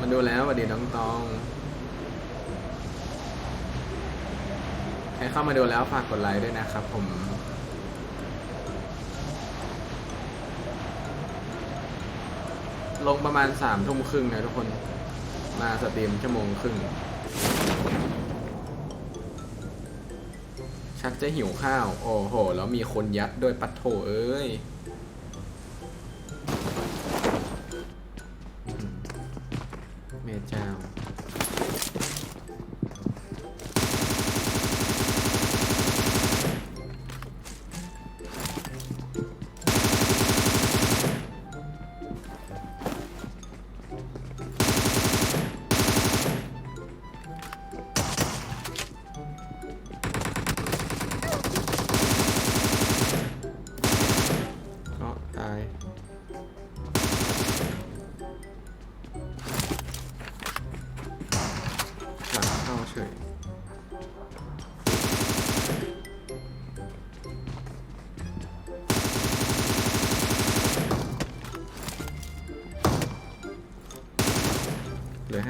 มาดูแล้วสวัสดีน้องตอง ใครเข้ามาดูแล้วฝากกดไลค์ด้วยนะครับผม ลงประมาณสามทุ่มครึ่งนะทุกคน มาสตรีมชั่วโมงครึ่ง ชักจะหิวข้าว โอ้โห แล้วมีคนยัดด้วยปัดโถเอ้ย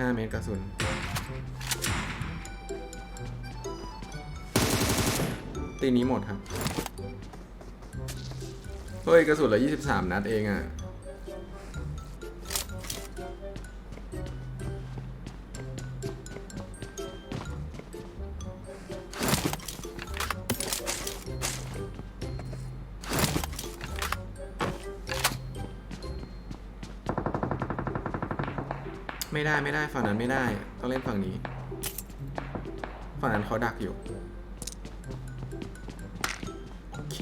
5 เมตรกระสุน ตีนี้หมดครับ เฮ้ย กระสุนเหลือ23 นัดเองอะ่ะ ไม่ได้ไม่ได้ฝั่งนั้นไม่ได้ ต้องเล่นฝั่งนี้ ฝั่งนั้นเขาดักอยู่ โอเค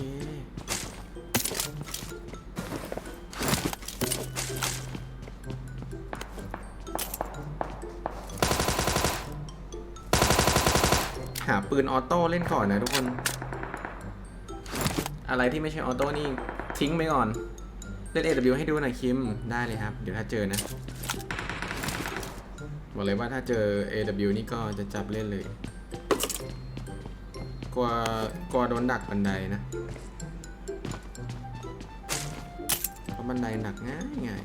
หาปืนออโต้เล่นก่อนนะทุกคน อะไรที่ไม่ใช่ออโต้นี่ทิ้งไปก่อน เล่น AW ให้ดูหน่อยคิม ได้เลยครับ เดี๋ยวถ้าเจอนะ บอกเลยว่าถ้าเจอ AW นี่ก็จะจับเล่นเลย กลัวกลัวโดนดักบันไดนะ เพราะบันไดหนักง่ายง่าย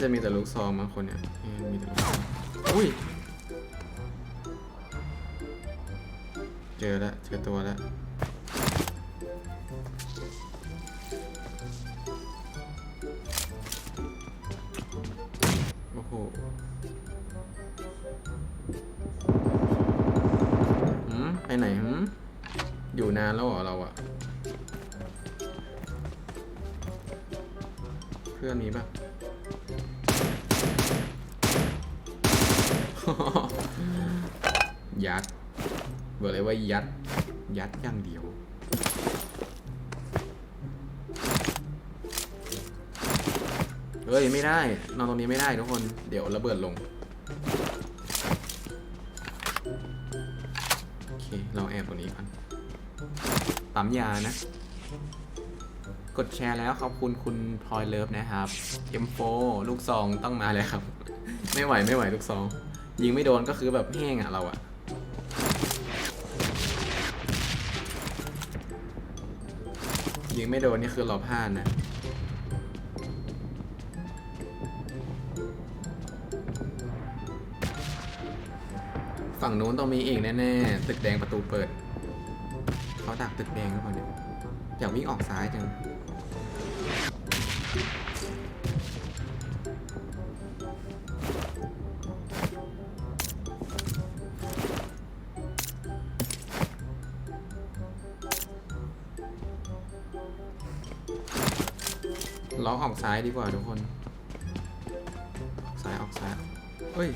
จะมีแต่ลูกซองมาคนเนี่ยเอ้ยมีแต่ลูกซองอุ้ย เจอแล้วเจอตัวแล้วโอ้โหหืมไปไหนหืมอยู่นานแล้วเหรอเราอะเพื่อนมีปะ ยัดบอกเลยว่ายัด ยัดอย่างเดียว เฮ้ย ไม่ได้ นอนตรงนี้ไม่ได้ทุกคน เดี๋ยวระเบิดลง โอเค เราแอบตรงนี้ก่อนปั๊มยานะ กดแชร์แล้วขอบคุณคุณพลอยเลิฟนะครับ M4 ลูกซองต้องมาเลยครับ ไม่ไหวไม่ไหวลูกซอง ยิงไม่โดนก็คือแบบแห้งอะเราอะยิงไม่โดนนี่คือเราพลาดนะฝั่งนู้นต้องมีอีกแน่ๆ ตึกแดงประตูเปิด เขาดักตึกแดงหรือเปล่าเนี่ย อยากวิ่งออกซ้ายจัง ซ้ายดีกว่าทุกคน ออกซ้ายออกซ้ายเฮ้ย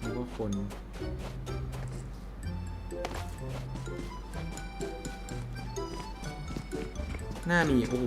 นึกว่าคน หน้ามีโอ้โห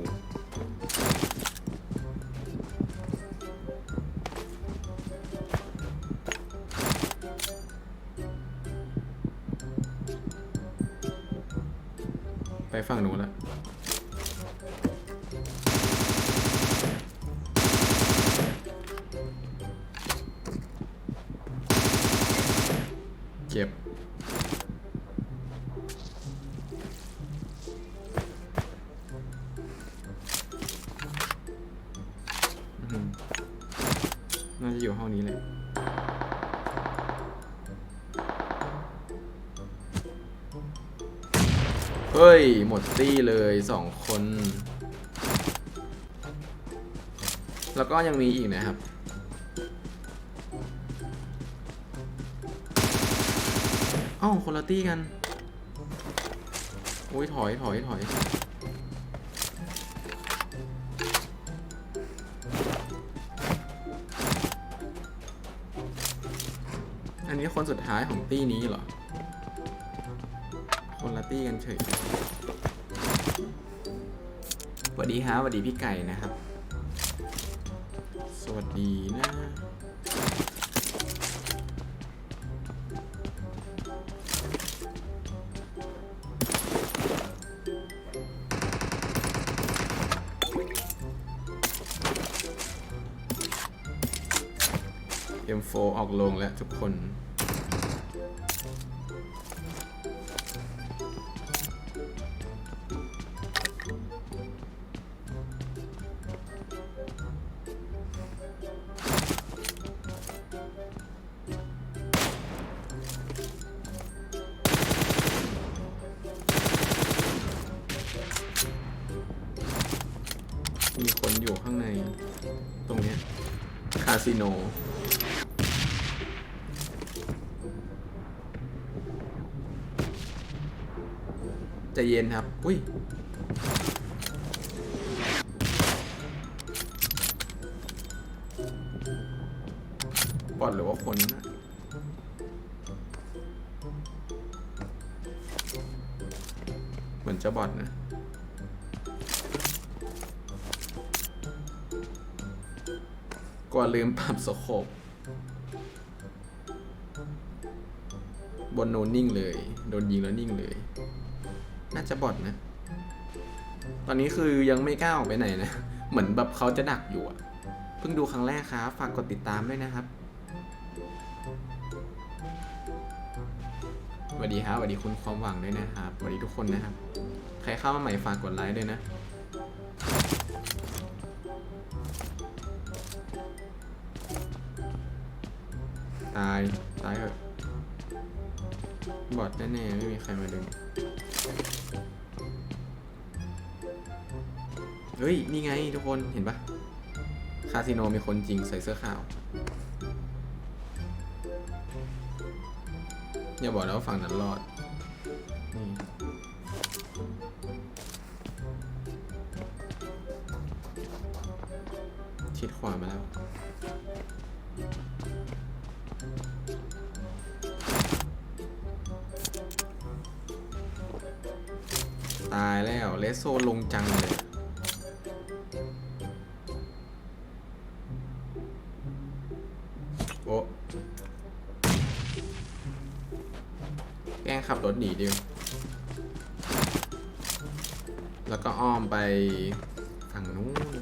เจ็บ น่าจะอยู่ห้องนี้เลยเฮ้ย หมดตี้เลยสองคน แล้วก็ยังมีอีกนะครับ อ้าคนละตี้กันอุ้ยถอยถอยถอยอันนี้คนสุดท้ายของตี้นี้เหรอ คนละตี้กันเฉยสวัสดีครับสวัสดีพี่ไก่นะครับ สวัสดีนะ M4 ออกลงแล้วทุกคนมีคนอยู่ข้างใน ตรงเนี้ยคาสิโน ใจะเย็นครับ อุ้ยบอดหรือว่าคนนะเหมือนจะบอดนะกว่าลืมปรับสโคปบนโนนนิ่งเลย โดนยิงแล้วนิ่งเลย จะบอดนะ ตอนนี้คือยังไม่กล้าออกไปไหนนะ เหมือนแบบเขาจะดักอยู่อะเพิ่งดูครั้งแรกครับ ฝากกดติดตามด้วยนะครับสวัสดีครับสวัสดีคุณความหวังด้วยนะครับสวัสดีทุกคนนะครับ ใครเข้ามาใหม่ฝากกดไลค์ด้วยนะ ตาย ตายเถอะบอดแน่ๆไม่มีใครมาดึง เฮ้ย นี่ไงทุกคนเห็นปะคาสิโนมีคนจริงใส่เสื้อขาว อย่าบอกนะว่าฝั่งนั้นรอด โอ้แกล้งขับรถหนีดิวแล้วก็อ้อมไปฝั่งนู้น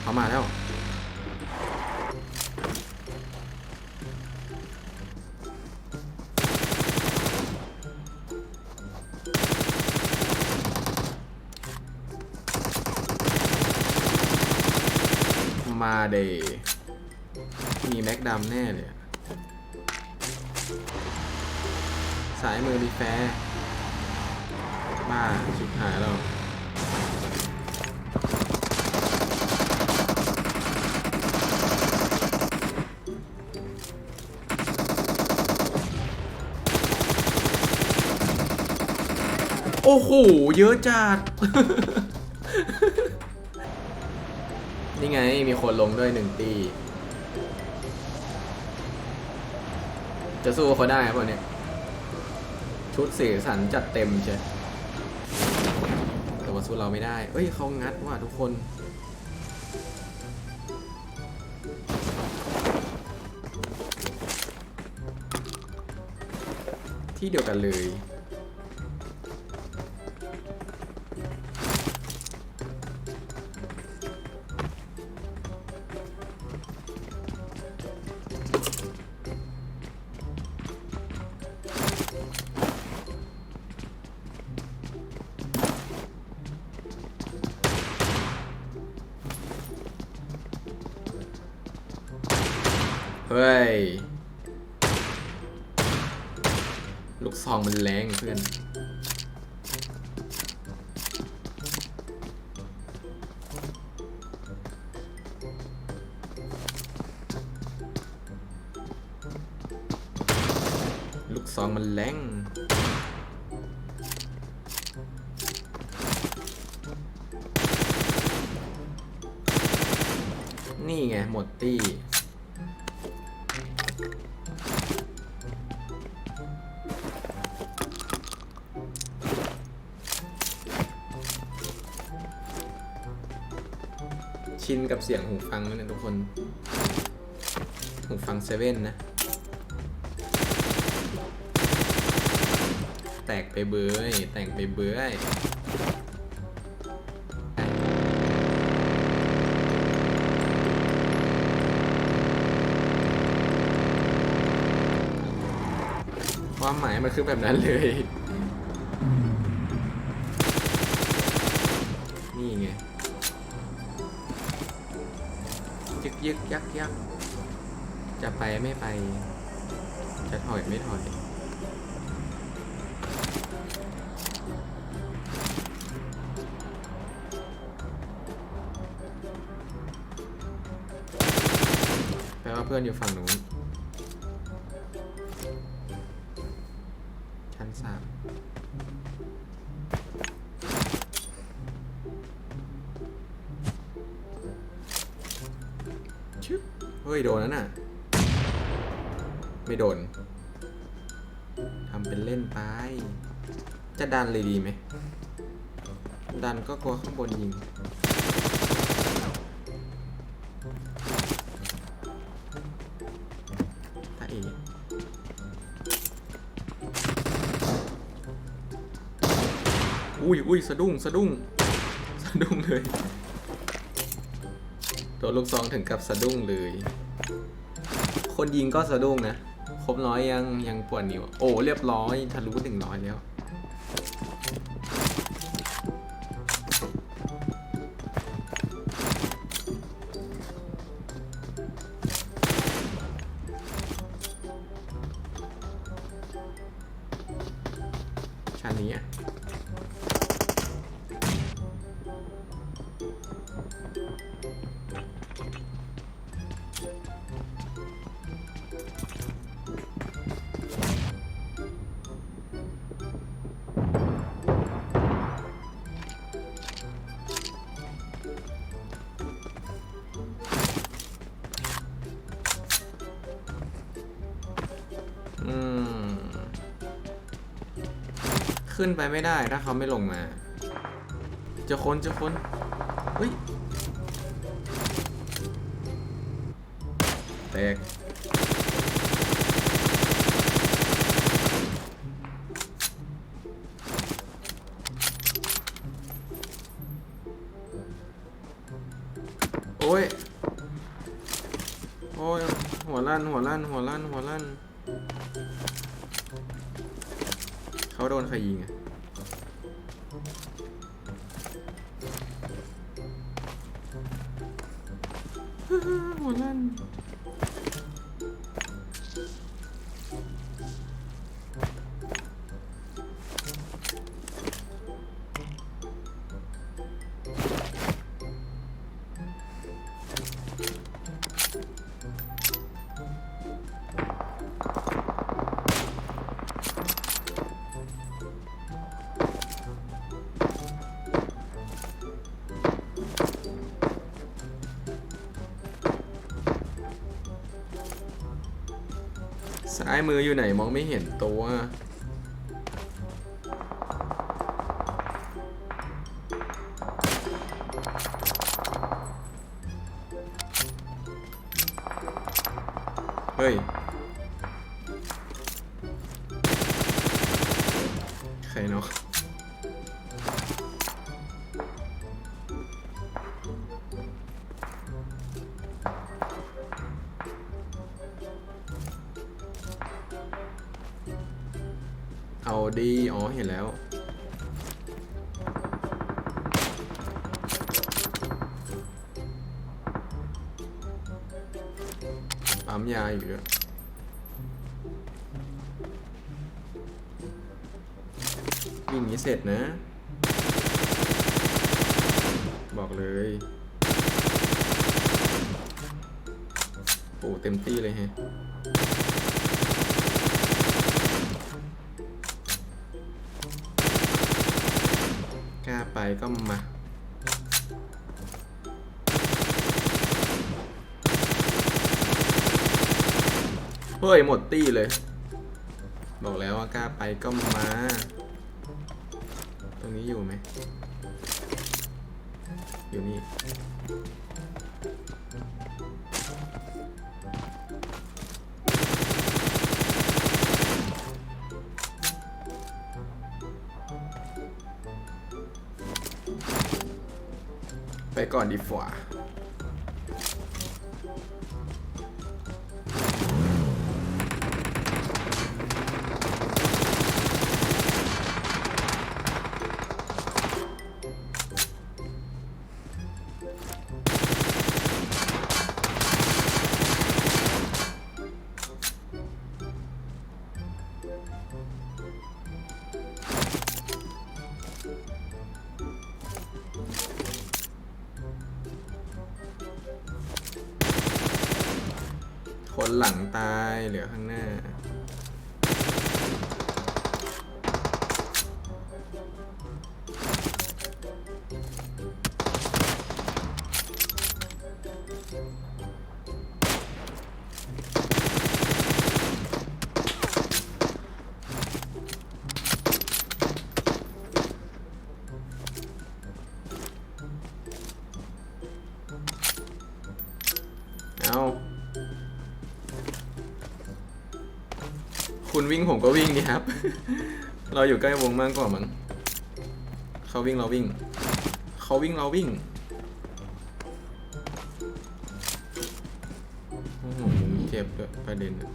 เขามาแล้ว มาเดย์มีแม็กดำแน่เลยสายมือมีแฟร์บ้าชิบหายแล้วโอ้โห เยอะจัด ไง มีคนลงด้วยหนึ่งตี จะสู้เขาได้ป่ะเนี่ย ชุดสีสันจัดเต็มใช่แต่ว่าสู้เราไม่ได้ เอ้ยเขางัดว่ะทุกคนที่เดียวกันเลย เฮ้ย ลูกซองมันแรงเพื่อน ลูกซองมันแรงนี่ไงหมดตี้ ชินกับเสียงหูฟังไหมเนี่ยทุกคน หูฟังเซเว่นนะ แตกไปเบยแตกไปเบยความหมายมันคือแบบนั้นเลย ยึกยักยักจะไปไม่ไป จะถอยไม่ถอย แปลว่าเพื่อนอยู่ฝั่งนู้น ชั้นสาม เฮ้ย โดนแล้วน่ะ ไม่โดนทำเป็นเล่นไป จะดันเลยดีไหม ดันก็กลัวข้างบนยิงตาเออุ้ยอุ้ยสะดุ้ง สะดุ้ง สะดุ้งเลย ตัวลูกซองถึงกับสะดุ้งเลย คนยิงก็สะดุ้งนะ ครบร้อยยังยังปวดนิ้วโอ้เรียบร้อยทะลุถึงร้อยแล้ว ขึ้นไปไม่ได้ถ้าเขาไม่ลงมา จะคนจะคนเฮ้ยแตกโอ้ย โอ้ย หัวลั่น หัวลั่น หัวลั่น หัวลั่น เขาโดนใครยิงอะ มืออยู่ไหนมองไม่เห็นตัว เฮ้ย ปั๊มยาอยู่ด้วยวิ่งนี้เสร็จนะ บอกเลยโอ้เต็มที่เลยแฮะกล้าไปก็มา เฮ้ย หมดตี้เลย บอกแล้วว่ากล้าไปก็มา ตรงนี้อยู่ไหม อยู่นี่ ไปก่อนดีฝ่า วิ่งผมก็วิ่งดีครับ เราอยู่ใกล้วงมากกว่ามั้งเขาวิ่งเราวิ่ง เขาวิ่งเราวิ่งโอ้โหเจ็บด้วยประเด็นอะ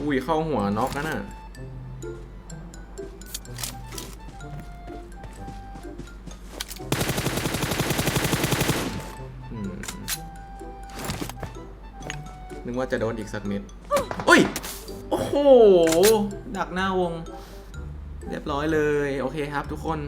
อุ้ยเข้าหัวน็อกนะน่ะ ว่าจะโดนอีกสักเม็ดโอ้ย โอ้โห ดักหน้าวง เรียบร้อยเลย โอเคครับทุกคน